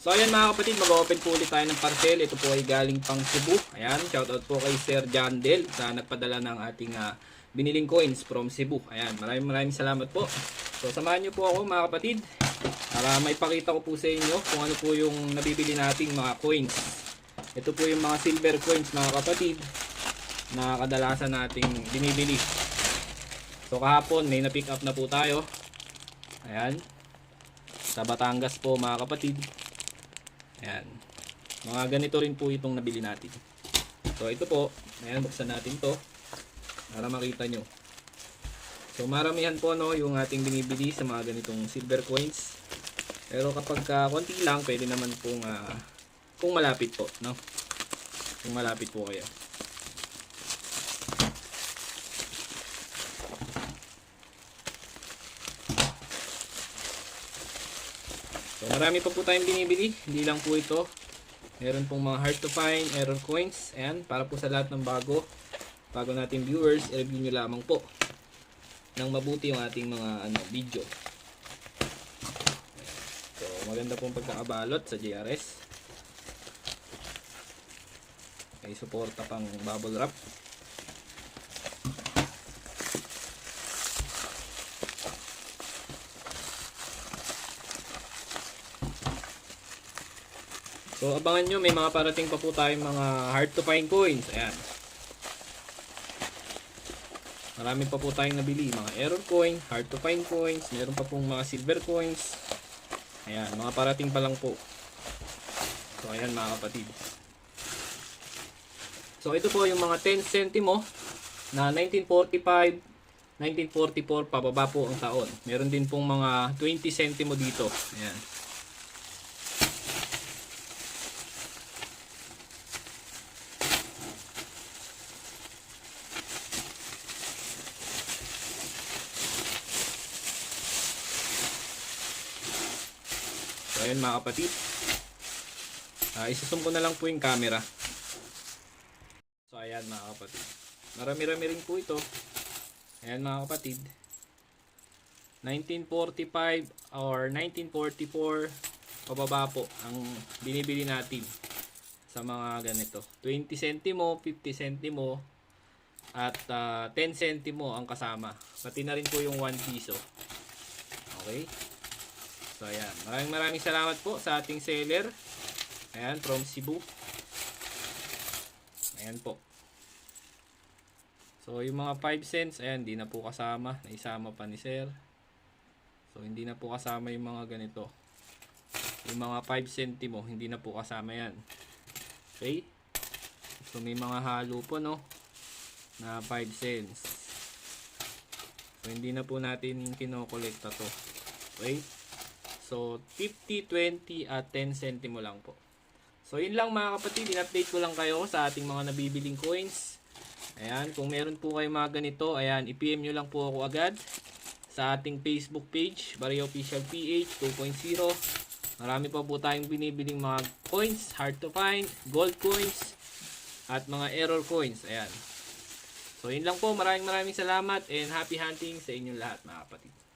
So ayan mga kapatid, mag-open po ulit tayo ng parcel. Ito po ay galing pang Cebu. Ayan, shoutout po kay Sir John Del sa nagpadala ng ating ah, biniling coins from Cebu. Ayan, maraming maraming salamat po. So samahan niyo po ako mga kapatid para may pakita ko po sa inyo kung ano po yung nabibili nating mga coins. Ito po yung mga silver coins mga kapatid na kadalasan nating binibili. So kahapon may na-pick up na po tayo. Ayan. Sa Batangas po mga kapatid. Ayan. Mga ganito rin po itong nabili natin. So ito po, ayan buksan natin to para makita nyo. So maramihan po no yung ating binibili sa mga ganitong silver coins. Pero kapag ka konti lang, pwede naman pong ah, kung malapit po, no? Kung malapit po kayo. So marami pa po tayong binibili, hindi lang po ito. Meron pong mga hard to find, error coins, and para po sa lahat ng bago, bago nating viewers, i-review nyo lamang po ng mabuti yung ating mga ano, video. So maganda pong pagkakabalot sa JRS. May suporta pang bubble wrap. So abangan nyo, may mga parating pa po tayong mga hard to find coins. Ayan. Marami pa po tayong nabili. Mga error coin, hard to find coins, meron pa pong mga silver coins. Ayan, mga parating pa lang po. So ayan mga kapatid. So ito po yung mga 10 centimo na 1945, 1944 pababa po ang taon. Meron din pong mga 20 centimo dito. Ayan. So ayan mga kapatid. Ah, isusum ko na lang po yung camera. So ayan mga kapatid. Marami-rami rin po ito. Ayan mga kapatid. 1945 or 1944 pababa po ang binibili natin sa mga ganito. 20 centimo, 50 centimo at ah, 10 centimo ang kasama. Pati na rin po yung 1 piso. Okay? So ayan, maraming maraming salamat po sa ating seller. Ayan, from Cebu. Ayan po. So yung mga 5 cents, ayan, hindi na po kasama. Naisama pa ni sir. So hindi na po kasama yung mga ganito. Yung mga 5 centimo, hindi na po kasama yan. Okay? So may mga halo po, no? Na 5 cents. So hindi na po natin kinokolekta to. Okay? So, 50, 20 at 10 centimo lang po. So, yun lang mga kapatid. In-update ko lang kayo sa ating mga nabibiling coins. Ayan, kung meron po kayo mga ganito, ayan, i-PM nyo lang po ako agad sa ating Facebook page, Barrio Official PH 2.0. Marami pa po tayong binibiling mga coins, hard to find, gold coins, at mga error coins. Ayan. So, yun lang po. Maraming maraming salamat and happy hunting sa inyong lahat mga kapatid.